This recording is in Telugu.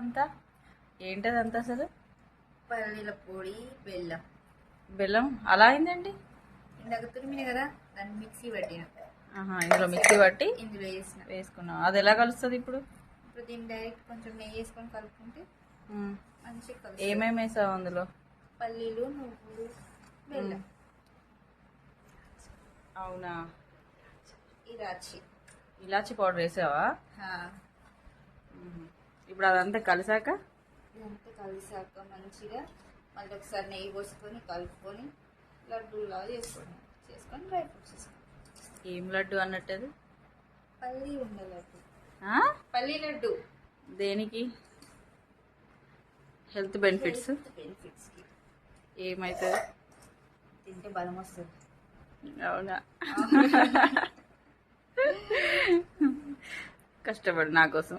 అంతా? ఏంటదంతా అసలు? పల్లీల పొడి బెల్లం. బెల్లం? అలా అయిందండి? ఇందాక తురిమిన కదా దాన్ని మిక్సీ పట్టిన. ఆహా ఇందులో మిక్సీ పట్టి ఇందులో వేసిన. వేసుకున్నాం అది ఎలా కలుస్తుంది ఇప్పుడు? ఇప్పుడు దీన్ని డైరెక్ట్ కొంచెం నెయ్యి వేసుకొని కలుపుకుంటే. మంచిగా ఏమేమి వేసావు అందులో? పల్లీలు నువ్వులు బెల్లం. అవునా? ఇలాచి. ఇలాచి పౌడర్ వేసావా. ఇప్పుడు అదంతా కలిసాక? ఇదంతా కలిసాక మంచిగా మళ్ళీ ఒకసారి నెయ్యి పోసుకొని కలుపుకొని లడ్డూలాగా చేసుకోండి చేసుకొని డ్రై ఫ్రూట్స్ వేసుకోండి ఏం లడ్డు అన్నట్టు అది పల్లీ ఉండే లడ్డు? పల్లీ లడ్డు. దేనికి? Health benefits? బెనిఫిట్స్కి. ఏమవుతుంది తింటే బలం వస్తుంది. అవునా. కష్టపడు నా కోసం.